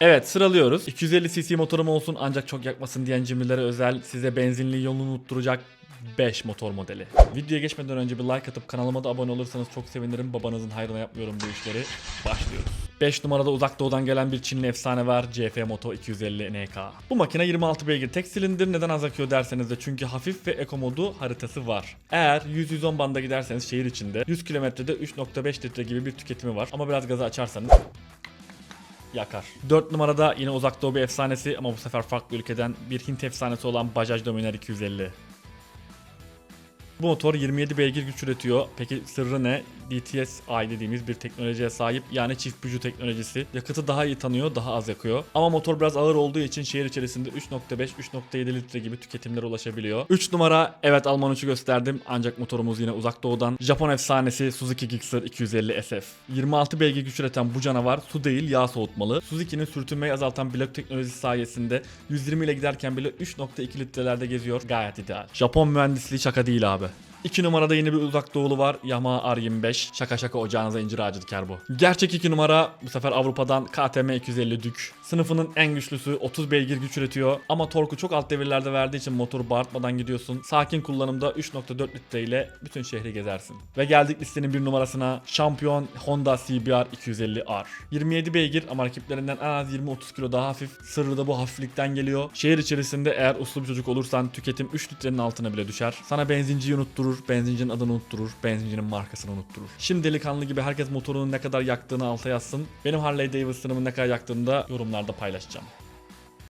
Evet sıralıyoruz. 250 cc motorum olsun ancak çok yakmasın diyen cimrilere özel size benzinli yolunu unutturacak 5 motor modeli. Videoya geçmeden önce bir like atıp kanalıma da abone olursanız çok sevinirim. Babanızın hayrına yapmıyorum bu işleri. Başlıyoruz. 5 numarada uzak doğudan gelen bir Çinli efsane var. CF Moto 250 NK. Bu makine 26 beygir tek silindir. Neden az akıyor derseniz de çünkü hafif ve eko modu haritası var. Eğer 100-110 banda giderseniz şehir içinde 100 kilometrede 3.5 litre gibi bir tüketimi var. Ama biraz gazı açarsanız yakar. 4 numarada yine uzak doğu bir efsanesi ama bu sefer farklı ülkeden bir Hint efsanesi olan Bajaj Dominar 250. Bu motor 27 beygir güç üretiyor. Peki sırrı ne? DTS-I dediğimiz bir teknolojiye sahip yani çift buju teknolojisi. Yakıtı daha iyi tanıyor, daha az yakıyor. Ama motor biraz ağır olduğu için şehir içerisinde 3.5-3.7 litre gibi tüketimlere ulaşabiliyor. 3 numara evet Alman uçu gösterdim ancak motorumuz yine uzak doğudan. Japon efsanesi Suzuki Gixxer 250 SF. 26 beygir güç üreten bu canavar su değil yağ soğutmalı. Suzuki'nin sürtünmeyi azaltan blok teknolojisi sayesinde 120 ile giderken bile 3.2 litrelerde geziyor. Gayet ideal. Japon mühendisliği şaka değil abi. 2 numarada yine bir uzak doğulu var. Yamaha R25. Şaka şaka ocağınıza incir ağacı diker bu. Gerçek 2 numara bu sefer Avrupa'dan KTM 250 Dük. Sınıfının en güçlüsü 30 beygir güç üretiyor. Ama torku çok alt devirlerde verdiği için motoru bağırtmadan gidiyorsun. Sakin kullanımda 3.4 litre ile bütün şehri gezersin. Ve geldik listenin bir numarasına. Şampiyon Honda CBR 250R. 27 beygir ama rakiplerinden en az 20-30 kilo daha hafif. Sırrı da bu hafiflikten geliyor. Şehir içerisinde eğer uslu bir çocuk olursan tüketim 3 litrenin altına bile düşer. Sana benzinciyi unutturur, benzincinin adını unutturur, benzincinin markasını unutturur. Şimdi delikanlı gibi herkes motorunun ne kadar yaktığını alta yazsın. Benim Harley Davidson'ımın ne kadar yaktığını da yorumlarda paylaşacağım.